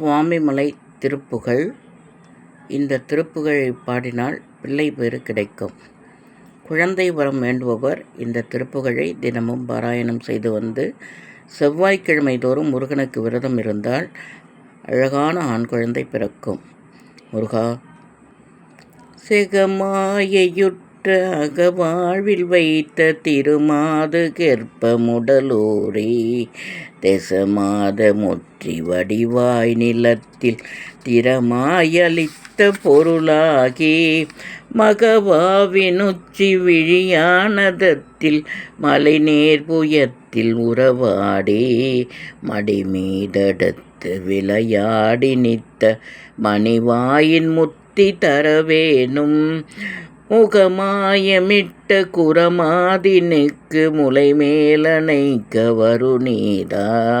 சுவாமிமலை திருப்புகழ் இந்த திருப்புகழை பாடினால் பிள்ளை பேறு கிடைக்கும். குழந்தை வரம் வேண்டுபவர் இந்த திருப்புகழை தினமும் பாராயணம் செய்து வந்து செவ்வாய்க்கிழமை தோறும் முருகனுக்கு விரதம் இருந்தால் அழகான ஆண் குழந்தை பிறக்கும். முருகா சிகமாயையுற்ற அகவாழ்வில் வைத்த திருமாது கெற்பமுடலூரே தெசமாத முற்றி வடிவாய் நிலத்தில் திறமாயளித்த பொருளாகி. மகவாவினுச்சி விழியானதத்தில் மலைநேர் புயத்தில் உறவாடி. மடிமீதடுத்து விளையாடி நித்த மணிவாயின் முத்தி தரவேணும் முகமாயமிட்ட குரமாதினுக்கு முலை மேலனைக்க வருநீதா